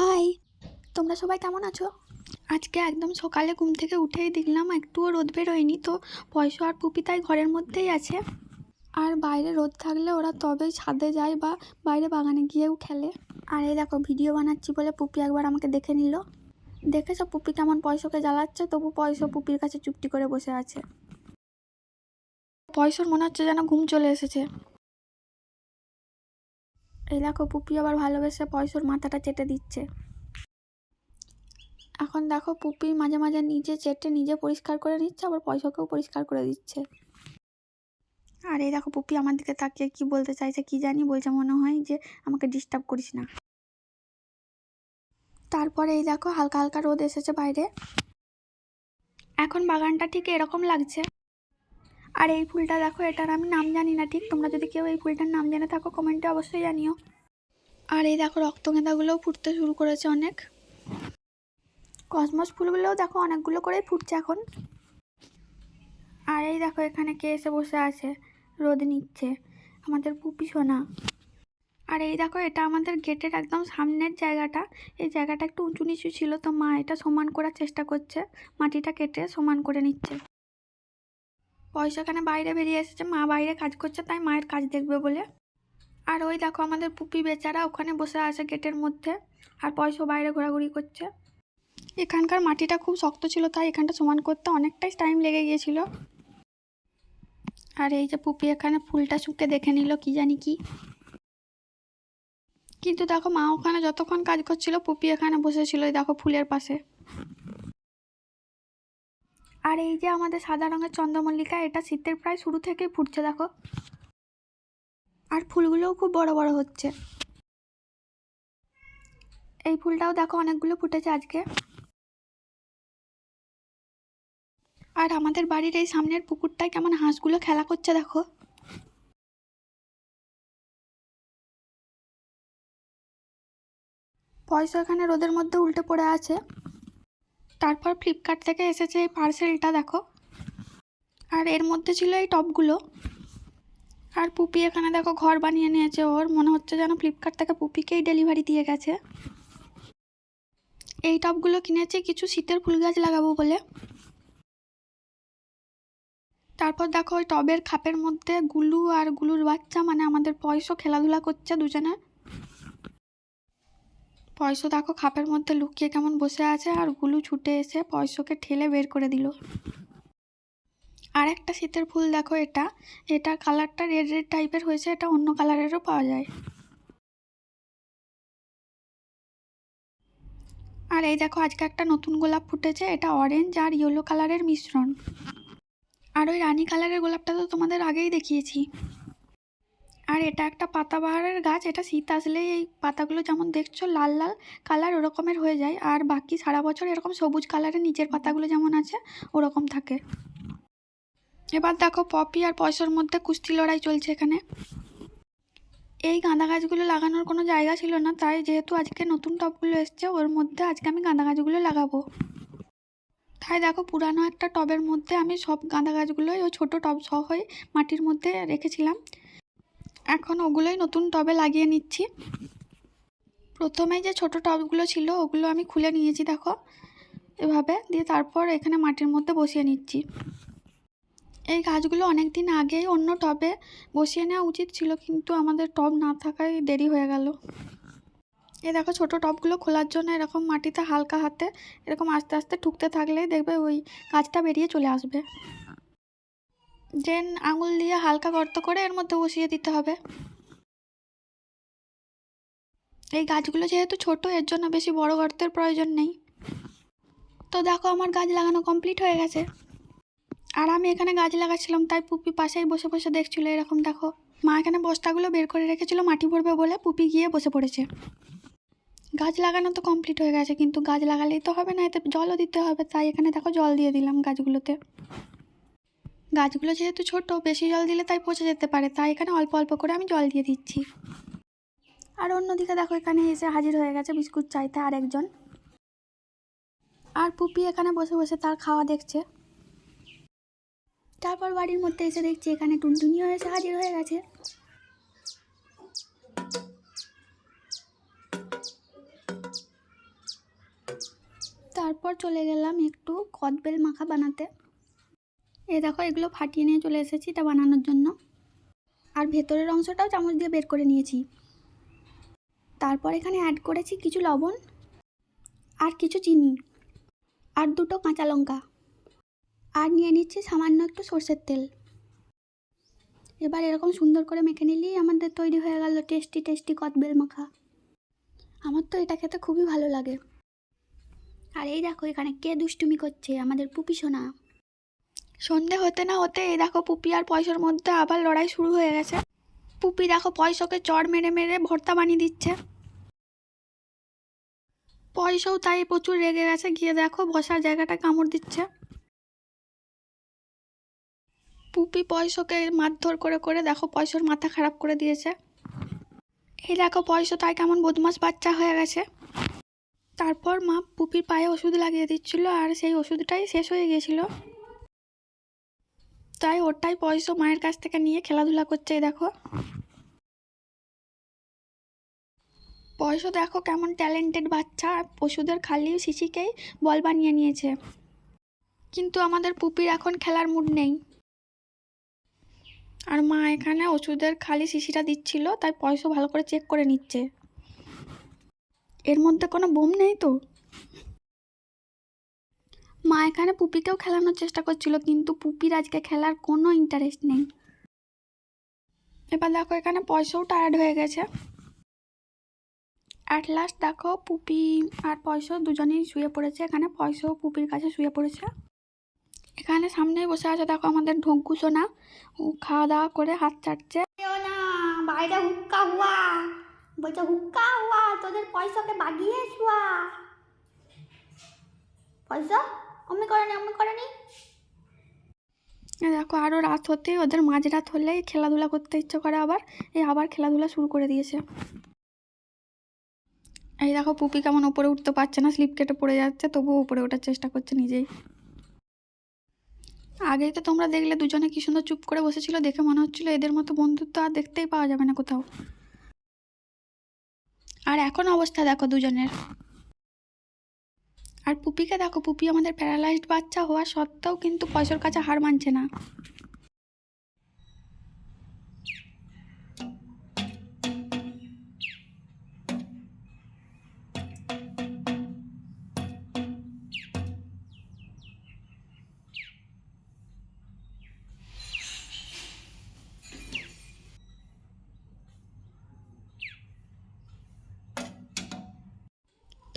High, তোমরা সবাই কেমন আছো? আজকে একদম সকালে ঘুম থেকে উঠেই দেখলাম একটুও রোদ বেরোয়নি, তো পয়সা আর পুপি তাই ঘরের মধ্যেই আছে। আর বাইরে রোদ থাকলে ওরা তবেই ছাদে যায় বা বাইরে বাগানে গিয়েও খেলে। আর এই দেখো, ভিডিও বানাচ্ছি বলে পুপি একবার আমাকে দেখে নিল। দেখেছ পুপি কেমন পয়সাকে জ্বালাচ্ছে? তবু পয়সা পুপির কাছে চুপটি করে বসে আছে। পয়সার মনে হচ্ছে যেন ঘুম চলে এসেছে। এই দেখো, পুপি আবার ভালোবেসে পয়সার মাথাটা চেটে দিচ্ছে। এখন দেখো, পুপি মাঝে মাঝে নিজে চেটে নিজে পরিষ্কার করে নিচ্ছে, আবার পয়সাকেও পরিষ্কার করে দিচ্ছে। আর এই দেখো, পুপি আমার দিকে তাকিয়ে কি বলতে চাইছে কি জানি, বলছে মনে হয় যে, আমাকে ডিস্টার্ব করিস না। তারপরে এই দেখো, হালকা হালকা রোদ এসেছে বাইরে। এখন বাগানটা ঠিক এরকম লাগছে। আর এই ফুলটা দেখো, এটার আমি নাম জানি না ঠিক। তোমরা যদি কেউ এই ফুলটার নাম জেনে থাকো, কমেন্টে অবশ্যই জানিও। আর এই দেখো, রক্তগেঁদাগুলোও ফুটতে শুরু করেছে অনেক। কসমস ফুলগুলোও দেখো, অনেকগুলো করেই ফুটছে এখন। আর এই দেখো, এখানে কে এসে বসে আছে, রোদ নিচ্ছে। আমাদের পুপি সোনা। আর এই দেখো, এটা আমাদের গেটের একদম সামনের জায়গাটা। এই জায়গাটা একটু উঁচু নিচু ছিল, তো মা এটা সমান করার চেষ্টা করছে। মাটিটা কেটে সমান করে নিচ্ছে। পয়সাখানে বাইরে বেরিয়ে এসেছে, মা বাইরে কাজ করছে, তাই মায়ের কাজ দেখবে বলে। আর ওই দেখো আমাদের পুপি বেচারা ওখানে বসে আছে গেটের মধ্যে, আর পয়সা বাইরে ঘোরাঘুরি করছে। এখানকার মাটিটা খুব শক্ত ছিল, তাই এখানটা সমান করতে অনেকটাই টাইম লেগে গিয়েছিল। আর এই যে পুপি এখানে ফুলটা শুকে দেখে নিল, কি জানি কি। কিন্তু দেখো মা ওখানে যতক্ষণ কাজ করছিল, পুপি এখানে বসেছিল দেখো ফুলের পাশে। আর এই যে আমাদের সাদা রঙের চন্দ্রমল্লিকা, এটা শীতের প্রায় শুরু থেকেই ফুটছে, দেখো। আর ফুলগুলোও খুব বড় বড় হচ্ছে। এই ফুলটাও দেখো, অনেকগুলো ফুটেছে আজকে। আর আমাদের বাড়ির এই সামনের পুকুরটায় কেমন হাঁসগুলো খেলা করছে, দেখো। পয়সা এখানে রোদের মধ্যে উল্টে পড়ে আছে। তারপর ফ্লিপকার্ট থেকে এসেছে এই পার্সেলটা দেখো। আর এর মধ্যে ছিল এই টপগুলো। আর পুপি এখানে দেখো ঘর বানিয়ে নিয়েছে ওর। মনে হচ্ছে যেন ফ্লিপকার্ট থেকে পুপিকেই ডেলিভারি দিয়ে গেছে। এই টবগুলো কিনেছি, কিছু শীতের ফুল গাছ লাগাবো বলে। তারপর দেখো ওই টবের খাপের মধ্যে গুলু আর গুলুর বাচ্চা মানে আমাদের পয়সা খেলাধুলা করছে দুজনে। পয়সা দেখো খাপের মধ্যে লুকিয়ে কেমন বসে আছে আর গুলু ছুটে এসে পয়সাকে ঠেলে বের করে দিল। আর একটা শীতের ফুল দেখো এটা। এটা কালারটা রেড রেড টাইপের হয়েছে, এটা অন্য কালারেরও পাওয়া যায়। আর এই দেখো, আজকে একটা নতুন গোলাপ ফুটেছে, এটা অরেঞ্জ আর ইয়েলো কালারের মিশ্রণ। আর ওই রানী কালারের গোলাপটা তো তোমাদের আগেই দেখিয়েছি। আর এটা একটা পাতাবাহারের গাছ, এটা শীত আসলেই এই পাতাগুলো যেমন দেখছ লাল লাল কালার ওরকমের হয়ে যায়। আর বাকি সারা বছর এরকম সবুজ কালারের নিচের পাতাগুলো যেমন আছে, ওরকম থাকে। এবার দেখো পপি আর পয়সার মধ্যে কুস্তি লড়াই চলছে এখানে। এই গাঁদা গাছগুলো লাগানোর কোনো জায়গা ছিল না, তাই যেহেতু আজকে নতুন টবগুলো এসছে, ওর মধ্যে আজকে আমি গাঁদা গাছগুলো লাগাবো। তাই দেখো পুরানো একটা টবের মধ্যে আমি সব গাঁদা গাছগুলোই ওই ছোটো টব সহই মাটির মধ্যে রেখেছিলাম। এখন ওগুলোই নতুন টবে লাগিয়ে নিচ্ছি। প্রথমে যে ছোট টবগুলো ছিল, ওগুলো আমি খুলে নিয়েছি, দেখো। এভাবে দিয়ে তারপর এখানে মাটির মধ্যে বসিয়ে নিচ্ছি। এই গাছগুলো অনেক দিন আগেই অন্য টবে বসিয়ে নেওয়া উচিত ছিল, কিন্তু আমাদের টব না থাকায় দেরি হয়ে গেল। এই দেখো, ছোট টবগুলো খোলার জন্য এরকম মাটিতে হালকা হাতে এরকম আস্তে আস্তে ঠুকতে থাকলেই দেখবে ওই গাছটা বেরিয়ে চলে আসবে। দেন আঙুল দিয়ে হালকা গর্ত করে এর মধ্যে বসিয়ে দিতে হবে। এই গাছগুলো যেহেতু ছোট, এর জন্য বেশি বড় গর্তের প্রয়োজন নেই। তো দেখো আমার গাছ লাগানো কমপ্লিট হয়ে গেছে। আর আমি এখানে গাছ লাগাচ্ছিলাম, তাই পুপি পাশেই বসে বসে দেখছিল এরকম, দেখো। মা এখানে বস্তাগুলো বের করে রেখেছিল, মাটি ভরবে বলে পুপি গিয়ে বসে পড়েছে। গাছ লাগানো তো কমপ্লিট হয়ে গেছে, কিন্তু গাছ লাগালেই তো হবে না, এতে জলও দিতে হবে, তাই এখানে দেখো জল দিয়ে দিলাম গাছগুলোতে। গাছগুলো যেহেতু ছোট, বেশি জল দিলে তাই পচে যেতে পারে, তাই এখানে অল্প অল্প করে আমি জল দিয়ে দিচ্ছি। আর অন্যদিকে দেখো, এখানে এসে হাজির হয়ে গেছে বিস্কুট চাইতে আর একজন আর পুপি এখানে বসে বসে তার খাওয়া দেখছে। তারপর বাড়ির মধ্যে এসে দেখছি এখানে টুনটুনিও এসে হাজির হয়ে গেছে। তারপর চলে গেলাম একটু কদবেল মাখা বানাতে। এ দেখো, এগুলো ফাটিয়ে নিয়ে চলে এসেছি এটা বানানোর জন্য। আর ভেতরের অংশটাও চামচ দিয়ে বের করে নিয়েছি। তারপর এখানে অ্যাড করেছি কিছু লবণ আর কিছু চিনি আর দুটো কাঁচা লঙ্কা। আর নিয়ে নিচ্ছি সামান্য একটু সর্ষের তেল। এবার এরকম সুন্দর করে মেখে নিলেই আমাদের তৈরি হয়ে গেল টেস্টি টেস্টি কদবেল মাখা। আমার তো এটা খেতে খুবই ভালো লাগে। আর এই দেখো, এখানে কে দুষ্টুমি করছে, আমাদের পুপি সোনা সন্ধে হতে না হতে এই দেখো পুপি আর পয়সার মধ্যে আবার লড়াই শুরু হয়ে গেছে। পুপি দেখো পয়সাকে চড় মেরে মেরে ভর্তা বানিয়ে দিচ্ছে। পয়সাও তাই প্রচুর রেগে গেছে, গিয়ে দেখো বসার জায়গাটা কামড় দিচ্ছে। পুপি পয়সাকে মারধর করে করে দেখো পয়সার মাথা খারাপ করে দিয়েছে। এই দেখো পয়সা তাই কেমন বদমাস বাচ্চা হয়ে গেছে। তারপর মা পুপির পায়ে ওষুধ লাগিয়ে দিচ্ছিল আর সেই ওষুধটাই শেষ হয়ে গিয়েছিল। তাই ওটাই পয়সা মায়ের কাছ থেকে নিয়ে খেলাধুলা করছে দেখো। পয়সা দেখো কেমন ট্যালেন্টেড বাচ্চা পশুদের খালি শিশিকেই বল বানিয়ে নিয়েছে। কিন্তু আমাদের পুপির এখন খেলার মুড নেই। আর মা এখানে ওষুধের খালি শিশিটা দিচ্ছিল, তাই পয়সা ভালো করে চেক করে নিচ্ছে। এর মধ্যে কোনো বোম নেই তো? মা এখানে পুপিকেও খেলানোর চেষ্টা করছিল, কিন্তু পুপির আজকে খেলার কোনো ইন্টারেস্ট নেই। এবার দেখো এখানে পয়সাও টায়ার্ড হয়ে গেছে। অ্যাট লাস্ট দেখো পুপি আর পয়সা দুজনেই শুয়ে পড়েছে, এখানে পয়সাও পুপির কাছে শুয়ে পড়েছে। এখানে সামনেই বসে আছে দেখো আমাদের ঢঙ্কু সোনা, ও খাওয়া দাওয়া করে হাত চাটছে বাইরে হুক্কা হুয়া। বলছে, হুক্কা হুয়া, তোদের পয়সাকে বাগিয়ে শুয়া। পয়সা? অমনি করেনি অমনি করেনি এ দেখো আরও রাত হতেই ওদের মাঝরাত হলেই খেলাধুলা করতে ইচ্ছে করে আবার। এই আবার খেলাধুলা শুরু করে দিয়েছে। এই দেখো, পুপি কেমন ওপরে উঠতে পারছে না, স্লিপ কেটে পড়ে যাচ্ছে, তবুও উপরে ওঠার চেষ্টা করছে নিজেই। আগেই তো তোমরা দেখলে দুজনে কি সুন্দর চুপ করে বসেছিল, দেখে মনে হচ্ছিল এদের মতো বন্ধুত্ব আর দেখতেই পাওয়া যাবে না কোথাও। আর এখন অবস্থা দেখো দুজনের। আর পুপিকে দেখো, পুপি আমাদের প্যারালাইজড বাচ্চা হওয়া সত্ত্বেও কিন্তু পয়সার কাছে হার মানছে না।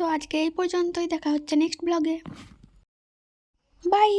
তো আজকে এই পর্যন্তই দেখা হচ্ছে নেক্সট ব্লগে বাই